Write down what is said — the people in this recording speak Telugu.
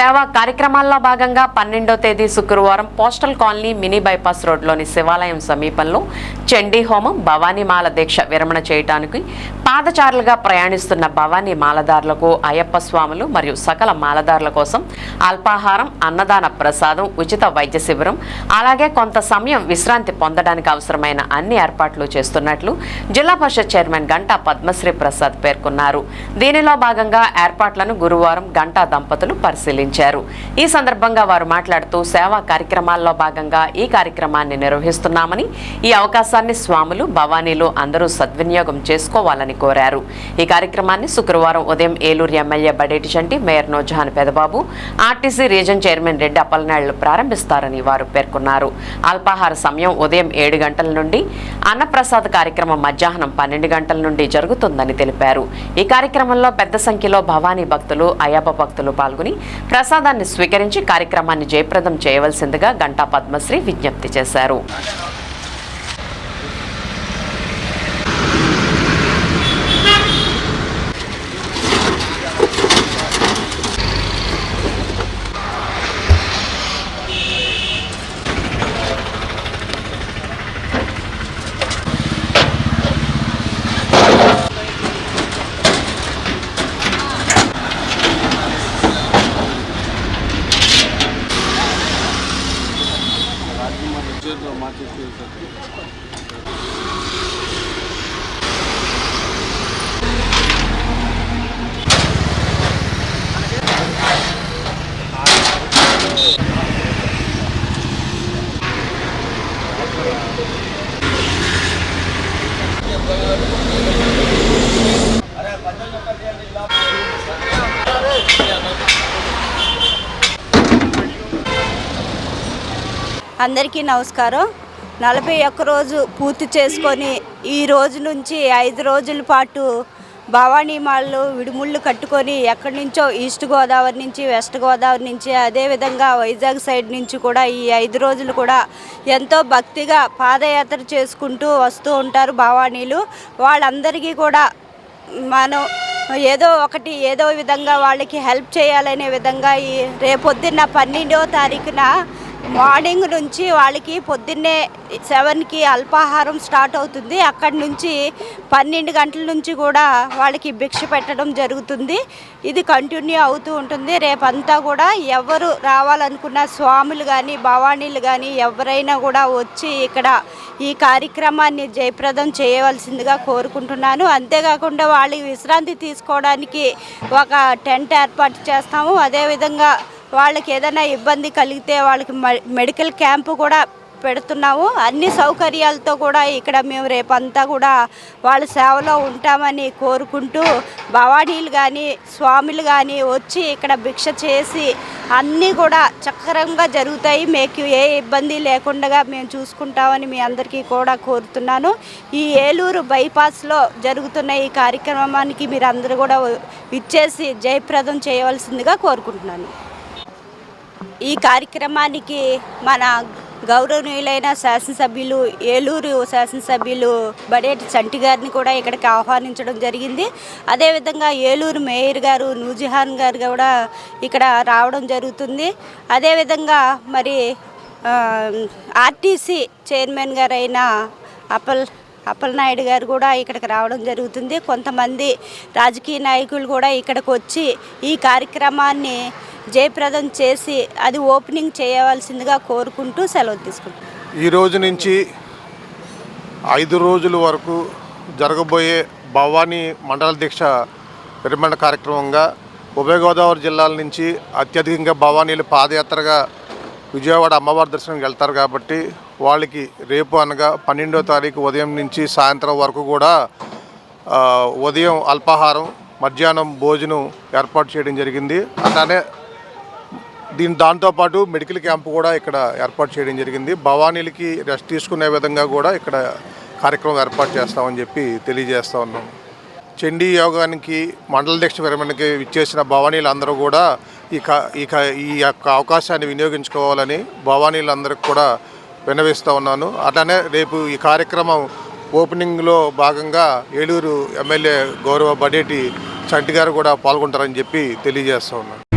సేవా కార్యక్రమాల్లో భాగంగా పన్నెండో తేదీ శుక్రవారం పోస్టల్ కాలనీ మినీ బైపాస్ రోడ్లోని శివాలయం సమీపంలో చండీ హోమం భవానీమాల దీక్ష విరమణ చేయడానికి పాదచారులుగా ప్రయాణిస్తున్న భవానీ మాలదారులకు అయ్యప్ప స్వాములు మరియు సకల మాలదారుల కోసం అల్పాహారం అన్నదాన ప్రసాదం ఉచిత వైద్య శిబిరం అలాగే కొంత సమయం విశ్రాంతి పొందడానికి అవసరమైన అన్ని ఏర్పాట్లు చేస్తున్నట్లు జిల్లా పరిషత్ చైర్మన్ గంటా పద్మశ్రీ ప్రసాద్ పేర్కొన్నారు. దీనిలో భాగంగా ఏర్పాట్లను గురువారం గంటా దంపతులు పరిశీలించారు. ఈ సందర్భంగా వారు మాట్లాడుతూ సేవా కార్యక్రమాల్లో భాగంగా ఈ కార్యక్రమాన్ని నిర్వహిస్తున్నామని ఈ అవకాశాన్ని స్వాములు భవానీలు అందరూ సద్వినియోగం చేసుకోవాలని కోరారు. ఈ కార్యక్రమాన్ని శుక్రవారం ఉదయం Eluru MLA Badeti Chanti mayor Nojahan Pedababu RTC region chairman Reddy Appalanaidu ప్రారంభిస్తారని వారు పేర్కొన్నారు. అల్పాహార సమయం ఉదయం ఏడు గంటల నుండి అన్నప్రసాద్ కార్యక్రమం మధ్యాహ్నం పన్నెండు గంటల నుండి జరుగుతుందని తెలిపారు. ఈ కార్యక్రమంలో పెద్ద సంఖ్యలో భవానీ భక్తులు అయ్యప్ప భక్తులు పాల్గొని ప్రసాదాన్ని స్వీకరించి కార్యక్రమాన్ని జయప్రదం చేయవలసిందిగా గంటా పద్మశ్రీ విజ్ఞప్తి చేశారు. ఫ్యూచర్లో మార్చేసి అందరికీ నమస్కారం. నలభై ఒక్క రోజు పూర్తి చేసుకొని ఈ రోజు నుంచి ఐదు రోజుల పాటు భవానీ మాల్లో విడిముళ్ళు కట్టుకొని ఎక్కడి నుంచో ఈస్ట్ గోదావరి నుంచి వెస్ట్ గోదావరి నుంచి అదేవిధంగా వైజాగ్ సైడ్ నుంచి కూడా ఈ ఐదు రోజులు కూడా ఎంతో భక్తిగా పాదయాత్ర చేసుకుంటూ వస్తూ ఉంటారు భవానీలు. వాళ్ళందరికీ కూడా మనం ఏదో ఒకటి ఏదో విధంగా వాళ్ళకి హెల్ప్ చేయాలనే విధంగా ఈ రేపొద్దున్న పన్నెండవ తారీఖున మార్నింగ్ నుంచి వాళ్ళకి పొద్దున్నే సెవెన్కి అల్పాహారం స్టార్ట్ అవుతుంది. అక్కడి నుంచి పన్నెండు గంటల నుంచి కూడా వాళ్ళకి భిక్ష పెట్టడం జరుగుతుంది. ఇది కంటిన్యూ అవుతూ ఉంటుంది. రేపంతా కూడా ఎవరు రావాలనుకున్న స్వాములు కానీ భవానీలు కానీ ఎవరైనా కూడా వచ్చి ఇక్కడ ఈ కార్యక్రమాన్ని జయప్రదం చేయవలసిందిగా కోరుకుంటున్నాను. అంతేకాకుండా వాళ్ళకి విశ్రాంతి తీసుకోవడానికి ఒక టెంట్ ఏర్పాటు చేస్తాము. అదేవిధంగా వాళ్ళకి ఏదైనా ఇబ్బంది కలిగితే వాళ్ళకి మె- మెడికల్ క్యాంపు కూడా పెడుతున్నాము. అన్ని సౌకర్యాలతో కూడా ఇక్కడ మేము రేపంతా కూడా వాళ్ళ సేవలో ఉంటామని కోరుకుంటూ భవానీలు కానీ స్వాములు కానీ వచ్చి ఇక్కడ భిక్ష చేసి అన్నీ కూడా చక్కరంగా జరుగుతాయి. మీకు ఏ ఇబ్బంది లేకుండా మేము చూసుకుంటామని మీ అందరికీ కూడా కోరుతున్నాను. ఈ ఏలూరు బైపాస్లో జరుగుతున్న ఈ కార్యక్రమానికి మీరు అందరూ కూడా ఇచ్చేసి జయప్రదం చేయవలసిందిగా కోరుకుంటున్నాను. ఈ కార్యక్రమానికి మన గౌరవనీయులైన శాసనసభ్యులు ఏలూరు శాసనసభ్యులు బడేటి చంటి గారిని కూడా ఇక్కడికి ఆహ్వానించడం జరిగింది. అదేవిధంగా ఏలూరు మేయర్ గారు నూజిహాన్ గారు కూడా ఇక్కడ రావడం జరుగుతుంది. అదేవిధంగా మరి ఆర్టీసీ చైర్మన్ గారైన అపల్ అప్పలనాయుడు గారు కూడా ఇక్కడికి రావడం జరుగుతుంది. కొంతమంది రాజకీయ నాయకులు కూడా ఇక్కడికి వచ్చి ఈ కార్యక్రమాన్ని జయప్రదం చేసి అది ఓపెనింగ్ చేయవలసిందిగా కోరుకుంటూ సెలవు తీసుకుంటాం ఈ రోజు నుంచి ఐదు రోజుల వరకు జరగబోయే భవానీ మండల దీక్ష నిర్మాణ కార్యక్రమంగా ఉభయ గోదావరి జిల్లాల నుంచి అత్యధికంగా భవానీలు పాదయాత్రగా విజయవాడ అమ్మవారి దర్శనంకి వెళ్తారు కాబట్టి వాళ్ళకి రేపు అనగా పన్నెండో తారీఖు ఉదయం నుంచి సాయంత్రం వరకు కూడా ఉదయం అల్పాహారం మధ్యాహ్నం భోజనం ఏర్పాటు చేయడం జరిగింది. అలానే దీని దాంతోపాటు మెడికల్ క్యాంప్ కూడా ఇక్కడ ఏర్పాటు చేయడం జరిగింది. భవానీలకి రెస్ట్ తీసుకునే విధంగా కూడా ఇక్కడ కార్యక్రమం ఏర్పాటు చేస్తామని చెప్పి తెలియజేస్తా ఉన్నాం. చండీ యోగానికి మండల దీక్ష విరమణకి ఇచ్చేసిన భవానీలు అందరూ కూడా ఈ క ఈ ఈ యొక్క అవకాశాన్ని వినియోగించుకోవాలని భవానీలందరికి కూడా విన్నవిస్తూ ఉన్నాను. అట్లానే రేపు ఈ కార్యక్రమం ఓపెనింగ్లో భాగంగా ఏలూరు ఎమ్మెల్యే గౌరవ బడేటి చంటి గారు కూడా పాల్గొంటారని చెప్పి తెలియజేస్తూ ఉన్నాను.